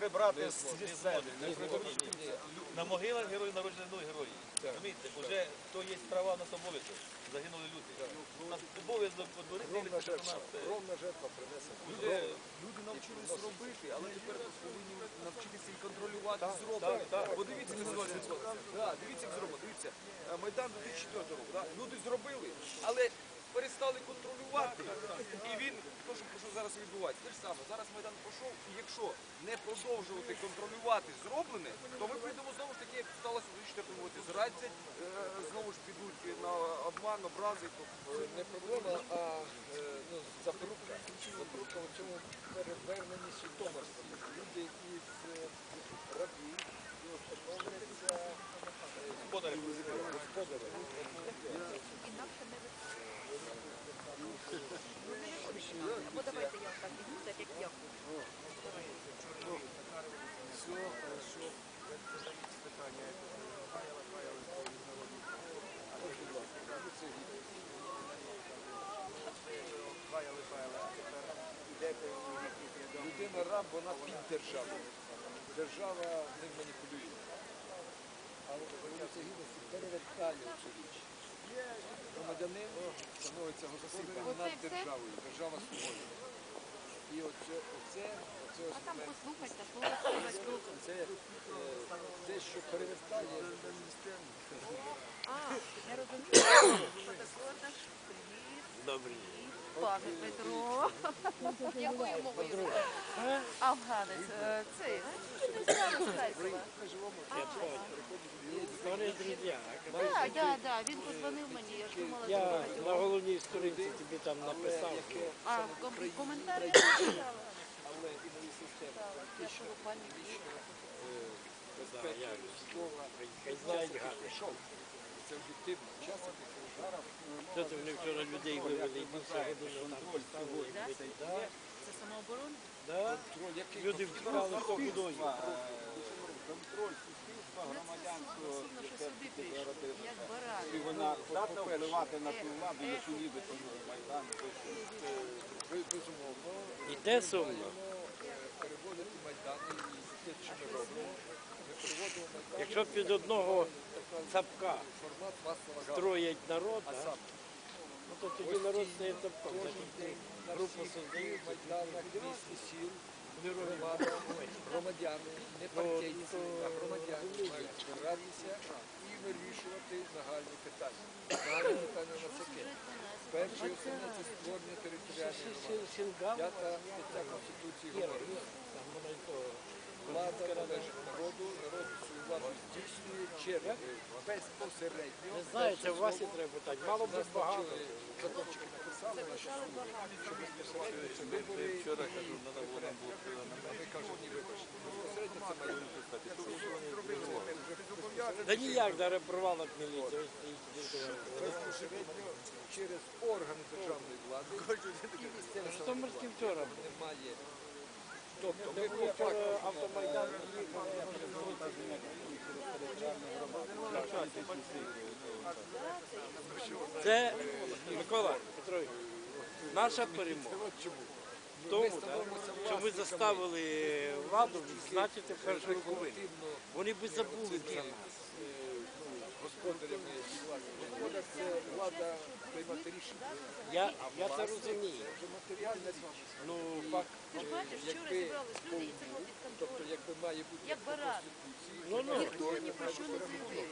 прибрати з сцени. На могилах герої народжені ну, герої. Розумієте, вже то є права на обов'язок. Загинули люди. У нас обов'язок подворити Кровна що жертва, нас, е, жертва принесена. Люди, навчились робити, але тепер повинні навчитися і контролювати так, зроблене. так. Бо дивіться, як ситуація. Дивіться, як зроблено. Дивіться, е, Майдан 2004 року. Люди зробили, але перестали контролювати. І він, то, що, зараз відбувається, те ж саме. Зараз Майдан пішов, і якщо не продовжувати контролювати зроблене, то ми прийдемо знову ж таки, як сталося у 2004 році. Зрадять, знову ж підуть на обман, образи. Е, Не проблема, а е, ну, запорука. Запорука в цьому переверненні свідомості. Люди із е, рабів ну, становляться е, господарі. господарями. Або давайте я так візьму, так як я хочу. Все хорошо. Питання. Паяли, паяли, а тепер іде Людина раб, вона під державою. Держава ним маніпулює. А вулиця Гідності перевертає цю річ. Громадянин становиться господарем над державою. Держава свобода. І оце, оце, оце основне. Це те, що перевертає. А, я розумію. Фотокорташ, привіт. Пане Петро. Якою мовою? Афганець. Е, Цей. Так, так, так. Він позвонив мені, я ж думала, що Я на багатьох. головній сторінці тобі там написав. А, в ком- коментарі пані Віра. Да, я ж. Військова. Хай знають гарно. Це об'єктивно. Час який зараз. Що ти вони вчора людей вивели і більше години там? Да, Це самооборона? да. Люди втікали хто кудою. Контроль суспільства, Ну, громадянського, це і вона здатна впливати на ту владу, яку нібито Майдан. ви безумовно І те сумно. маємо е, переводити Майдан і те, що ми робимо. Ми переводимо Майдан Якщо під одного цапка строять народ, А ну, то тоді народ стає цапком. Групу создають. майданах, місті, сіл, громада, громадяни, не партійці, а громадяни мають збиратися і вирішувати нагальні питання. Нагальні питання на таке. Перше і основне це створення територіальної громади. Стаття Конституції говорить. Влада належить народу, народ свою владу здійснює через безпосередньо. Не знаю, це Васі треба питати. Мало б багато. закончики написали наші суди, що безпосередньо це вибори Вчора і кажу, надо було нам було А ми кажемо, ні, вибачте, безпосередньо це має бути. Да ніяк, навіть провалок міліції. Безпосередньо через органи державної влади і Житомирський вчора. немає. Тобто автомайдан Це, Микола Петрович, наша перемога в тому, що ми заставили владу відзначити першу. Вони би забули за нас. господарями. Я, це розумію. Ну, факт, Ти ж бачиш, вчора зібрались люди, і це було під Тобто, контролем. якби має бути Як баран. Ніхто ні про що не заявив.